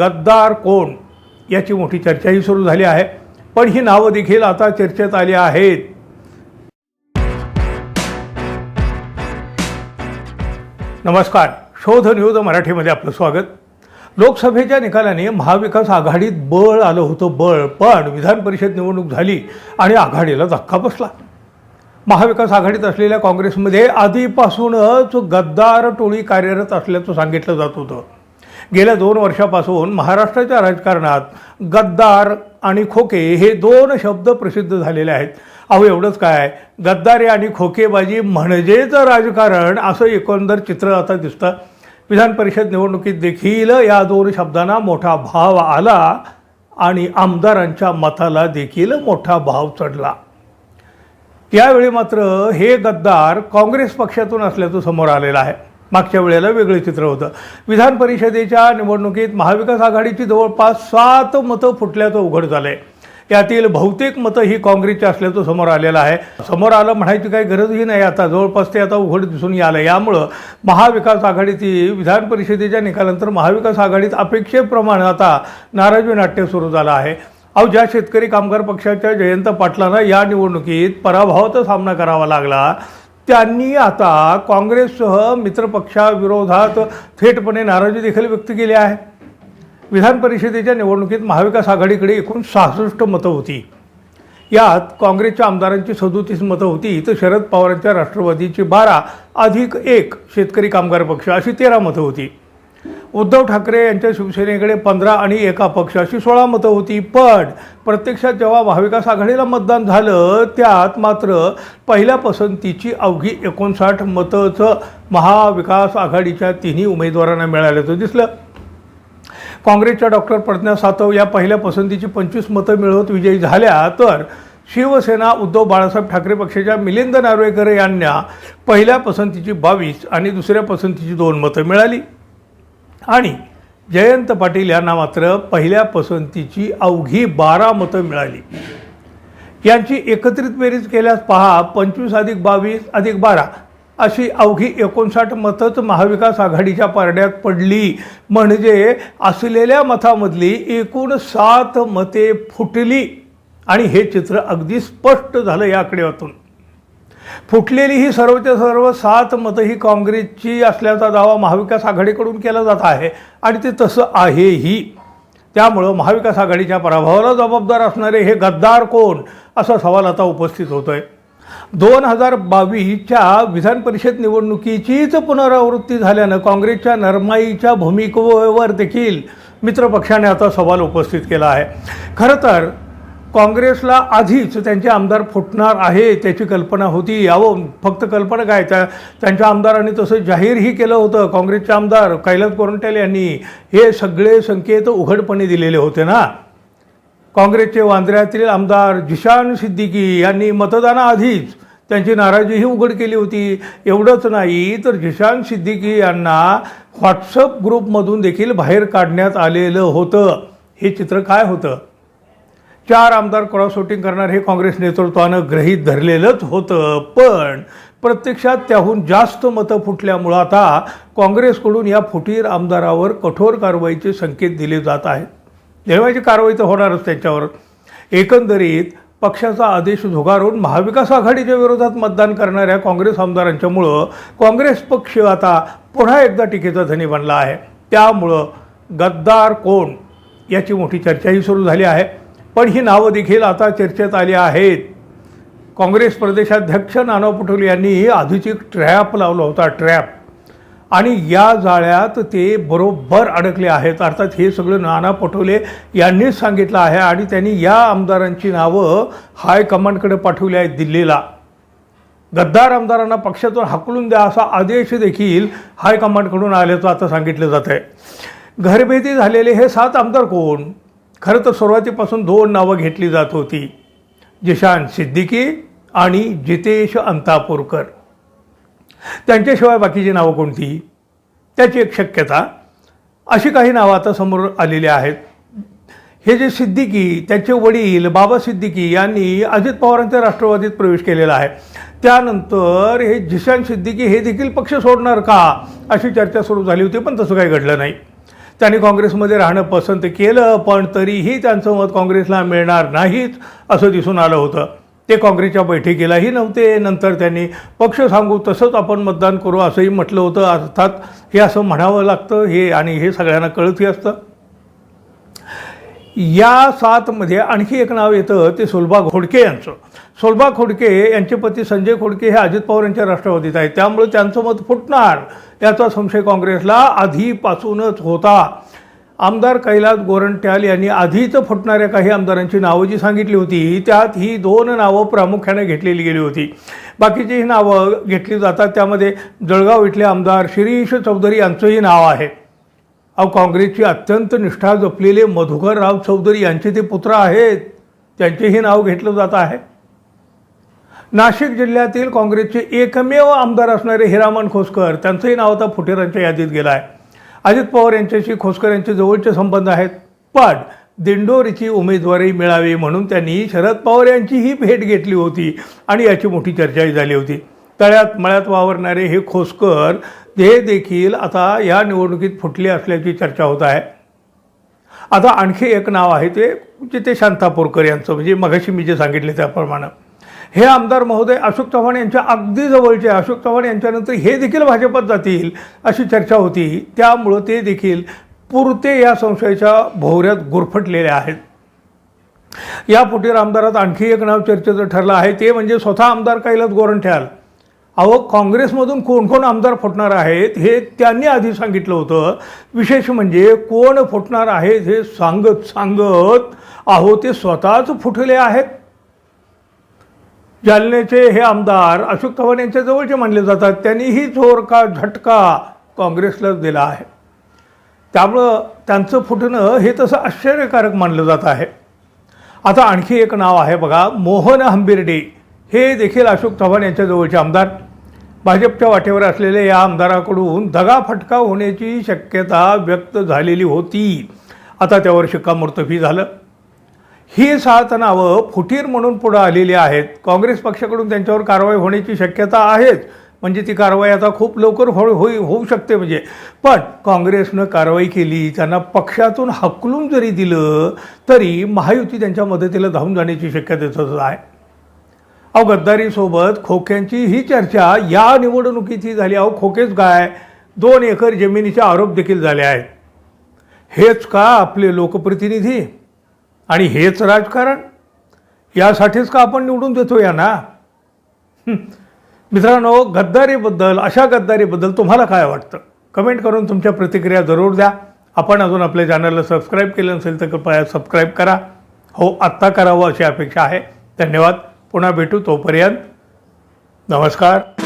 गद्दार कोण याची मोठी चर्चाही सुरू झाली आहे. पण ही नावं देखील आता चर्चेत आली आहेत. नमस्कार. शोध न्यूज मराठीमध्ये आपलं स्वागत. लोकसभेच्या निकालाने महाविकास आघाडीत बळ आलं होतं बळ पण विधान परिषद निवडणूक झाली आणि आघाडीला धक्का बसला. महाविकास आघाडीत असलेल्या काँग्रेसमध्ये आधीपासूनच गद्दार टोळी कार्यरत असल्याचं सांगितलं जात होतं. गेल्या दोन वर्षापासून महाराष्ट्राच्या राजकारणात गद्दार आणि खोके हे दोन शब्द प्रसिद्ध झालेले आहेत. अहो एवढंच काय? गद्दारी आणि खोकेबाजी म्हणजेच राजकारण असं एकंदर चित्र आता दिसतं. विधान परिषद निवडणुकीत देखील या दोन शब्दांना मोठा भाव आला आणि आमदारांच्या मताला देखील मोठा भाव चढला. यावेळी मात्र हे गद्दार काँग्रेस पक्षातून असल्याचं समोर आलेलं आहे. मागच्या वेळेला वेगळं चित्र होतं. विधान परिषदेच्या निवडणुकीत महाविकास आघाडीची जवळपास सात मतं फुटल्याचं उघड झालं आहे यातील बहुतेक मतं ही काँग्रेसची असल्याचं समोर आलेलं आहे. समोर आलं म्हणायची काही गरजही नाही. आता जवळपास ते आता उघड दिसून आलं यामुळं महाविकास आघाडीची विधान परिषदेच्या निकालानंतर महाविकास आघाडीत अपेक्षेप्रमाणे आता नाराजी नाट्य सुरू झालं आहे. अहो ज्या शेतकरी कामगार पक्षाच्या जयंत पाटलांना या निवडणुकीत पराभवाचा सामना करावा लागला त्यांनी आता काँग्रेससह मित्रपक्षाविरोधात थेटपणे नाराजी देखील व्यक्त केली आहे. विधान परिषदेच्या निवडणुकीत महाविकास आघाडीकडे एकूण सहासष्ट मतं होती. यात काँग्रेसच्या आमदारांची सदोतीस मतं होती तर शरद पवारांच्या राष्ट्रवादीची बारा अधिक एक शेतकरी कामगार पक्ष अशी तेरा मतं होती. उद्धव ठाकरे यांच्या शिवसेनेकडे पंधरा आणि एका पक्ष अशी सोळा मतं होती. पण प्रत्यक्षात जेव्हा महाविकास आघाडीला मतदान झालं त्यात मात्र पहिल्या पसंतीची अवघी एकोणसाठ मतंचं महाविकास आघाडीच्या तिन्ही उमेदवारांना मिळाल्याचं दिसलं. काँग्रेसच्या डॉक्टर प्रज्ञा सातव या पहिल्या पसंतीची पंचवीस मतं मिळवत विजयी झाल्या. तर शिवसेना उद्धव बाळासाहेब ठाकरे पक्षाच्या मिलिंद नार्वेकर यांना पहिल्या पसंतीची बावीस आणि दुसऱ्या पसंतीची दोन मतं मिळाली. आणि जयंत पाटील यांना मात्र पहिल्या पसंतीची अवघी बारा मतं मिळाली. यांची एकत्रित बेरीज केल्यास पहा पंचवीस अधिक बावीस अधिक बारा अशी अवघी एकोणसाठ मतंच महाविकास आघाडीच्या पारड्यात पडली. म्हणजे असलेल्या मतामधली एकूण सात मते फुटली. आणि हे चित्र अगदी स्पष्ट झालं या आकड्यातून फुटलेली ही सर्वच्या सर्व सात मतं ही काँग्रेसची असल्याचा दावा महाविकास आघाडीकडून केला जात आहे आणि ते तसं आहेही. त्यामुळं महाविकास आघाडीच्या पराभवाला जबाबदार असणारे हे गद्दार कोण? असा सवाल आता उपस्थित होतोय. दोन हजार बावीसच्या विधान परिषद निवडणुकीचीच पुनरावृत्ती झाल्यानं काँग्रेसच्या नरमाईच्या भूमिकेवर देखील मित्रपक्षाने आता सवाल उपस्थित केला आहे. खरं तर काँग्रेसला आधीच त्यांचे आमदार फुटणार आहे त्याची कल्पना होती. अहो फक्त कल्पना काय? त्या त्यांच्या आमदारांनी तसं जाहीरही केलं होतं. काँग्रेसचे आमदार कैलास कोरंटेल यांनी हे सगळे संकेत उघडपणे दिलेले होते ना? काँग्रेसचे वांद्र्यातील आमदार जिशान सिद्दीकी यांनी मतदानाआधीच त्यांची नाराजीही उघड केली होती. एवढंच नाही तर जिशान सिद्दीकी यांना व्हॉट्सअप ग्रुपमधून देखील बाहेर काढण्यात आलेलं होतं. हे चित्र काय होतं? चार आमदार क्रॉसवोटिंग करणार हे काँग्रेस नेतृत्वानं ग्रहीत धरलेलंच होतं. पण प्रत्यक्षात त्याहून जास्त मतं फुटल्यामुळं आता काँग्रेसकडून या फुटीर आमदारावर कठोर कारवाईचे संकेत दिले जात आहेत. नेहमीची कारवाई तर होणारच त्यांच्यावर. एकंदरीत पक्षाचा आदेश झुगारून महाविकास आघाडीच्या विरोधात मतदान करणाऱ्या काँग्रेस आमदारांच्यामुळं काँग्रेस पक्ष आता पुन्हा एकदा टीकेचा धनी बनला आहे. त्यामुळं गद्दार कोण याची मोठी चर्चाही सुरू झाली आहे. पण ही नावं देखील आता चर्चेत आली आहेत. काँग्रेस प्रदेशाध्यक्ष नाना पटोले यांनी आधीच एक ट्रॅप लावला होता ट्रॅप. आणि या जाळ्यात ते बरोबर अडकले आहेत. अर्थात हे सगळं नाना पटोले यांनीच सांगितलं आहे आणि त्यांनी या आमदारांची नावं हायकमांडकडे पाठवली आहेत दिल्लीला. गद्दार आमदारांना पक्षातून हाकलून द्या असा आदेश देखील हायकमांडकडून आल्याचं आता सांगितलं जात आहे घरभेदी झालेले हे सात आमदार कोण? खरं तर सुरुवातीपासून दोन नावं घेतली जात होती. जिशान सिद्दीकी आणि जितेश अंतापूरकर. त्यांच्याशिवाय बाकीची नावं कोणती? त्याची एक शक्यता अशी काही नावं आता समोर आलेली आहेत. हे जे सिद्दीकी त्याचे वडील बाबा सिद्दीकी यांनी अजित पवारांच्या राष्ट्रवादीत प्रवेश केलेला आहे. त्यानंतर हे जिशान सिद्दीकी हे देखील पक्ष सोडणार का? अशी चर्चा सुरू झाली होती पण तसं काही घडलं नाही. त्यांनी काँग्रेसमध्ये राहणं पसंत केलं पण तरीही त्यांचं मत काँग्रेसला मिळणार नाहीच असं दिसून आलं होतं. ते काँग्रेसच्या बैठकीलाही नव्हते नंतर त्यांनी पक्ष सांगू तसंच आपण मतदान करू असंही म्हटलं होतं. अर्थात हे असं म्हणावं लागतं हे आणि हे सगळ्यांना कळतही असतं. या सातमध्ये आणखी एक नाव येतं ते सुलभा खोडके यांचं. सुलभा खोडके यांचे पती संजय खोडके हे अजित पवार यांच्या राष्ट्रवादीत आहेत. त्यामुळे त्यांचं मत फुटणार. याचा संशय काँग्रेसला आधीपासूनच होता. आमदार कैलास गोरंट्याल यांनी आधीच फुटणाऱ्या काही आमदारांची नावं जी सांगितली होती त्यात ही दोन नावं प्रामुख्याने घेतलेली गेली होती. बाकीची ही नावं घेतली जातात. त्यामध्ये जळगाव इथले आमदार शिरीष चौधरी यांचंही नाव आहे. अहो काँग्रेसची अत्यंत निष्ठा जपलेले मधुकरराव चौधरी यांचे ते पुत्र आहेत. त्यांचेही नाव घेतलं जात आहे. नाशिक जिल्ह्यातील काँग्रेसचे एकमेव आमदार असणारे हिरामन खोसकर त्यांचंही नाव आता फुटेरांच्या यादीत गेलं आहे अजित पवार यांच्याशी खोसकर यांचे जवळचे संबंध आहेत पण दिंडोरीची उमेदवारी मिळावी म्हणून त्यांनी शरद पवार यांचीही भेट घेतली होती आणि याची मोठी चर्चाही झाली होती. तळ्यात मळ्यात वावरणारे हे खोसकर हे देखील आता या निवडणुकीत फुटले असल्याची चर्चा होत आहे. आता आणखी एक नाव आहे ते म्हणजे ते शांतापूरकर यांचं म्हणजे मगाशी मी जे सांगितले त्याप्रमाणे. हे आमदार महोदय अशोक चव्हाण यांच्या अगदी जवळचे अशोक चव्हाण यांच्यानंतर हे देखील भाजपात जातील अशी चर्चा होती. त्यामुळं ते देखील पुरते या संशयाच्या भोवऱ्यात गुरफटलेले आहेत. या फुटीर आमदारात आणखी एक नाव चर्चेचं ठरलं आहे. ते म्हणजे स्वतः आमदार कैलास गोरंठ्याल. अहो काँग्रेसमधून कोण कोण आमदार फुटणार आहेत हे त्यांनी आधी सांगितलं होतं. विशेष म्हणजे कोण फुटणार आहेत हे सांगत सांगत अहो ते स्वतःच फुटले आहेत. जालनेचे हे आमदार अशोक चव्हाण यांच्या जवळचे मानले जातात. त्यांनीही जोर का झटका काँग्रेसलाच दिला आहे. त्यामुळं त्यांचं फुटणं हे तसं आश्चर्यकारक मानलं जात आहे. आता आणखी एक नाव आहे बघा मोहन हंबिर्डे. हे देखील अशोक चव्हाण यांच्या जवळचे आमदार. भाजपच्या वाटेवर असलेल्या या आमदाराकडून दगाफटका होण्याची शक्यता व्यक्त झालेली होती. आता त्यावर शिक्कामोर्तबी झालं. ही सात नावं फुटीर म्हणून पुढं आलेली आहेत. काँग्रेस पक्षाकडून त्यांच्यावर कारवाई होण्याची शक्यता आहेच. म्हणजे ती कारवाई आता खूप लवकर हो होई होऊ शकते म्हणजे. पण काँग्रेसनं कारवाई केली त्यांना पक्षातून हकलून जरी दिलं तरी महायुती त्यांच्या मदतीला धावून जाण्याची शक्यतेच आहे. अहो गद्दारीसोबत खोक्यांची ही चर्चा या निवडणुकीची झाली. अहो खोकेच काय? दोन एकर जमिनीचे आरोप देखील झाले आहेत. हेच का आपले लोकप्रतिनिधी? आणि हेच राजकारण? यासाठीच का आपण निवडून देतो या ना मित्रांनो गद्दारीबद्दल अशा गद्दारीबद्दल तुम्हाला काय वाटतं? कमेंट करून तुमच्या प्रतिक्रिया जरूर द्या. आपण अजून आपल्या चॅनलला सबस्क्राईब केलं नसेल तर कृपया सबस्क्राईब करा. हो आत्ता करावं अशी अपेक्षा आहे. धन्यवाद. पुन्हा भेटू तोपर्यंत नमस्कार.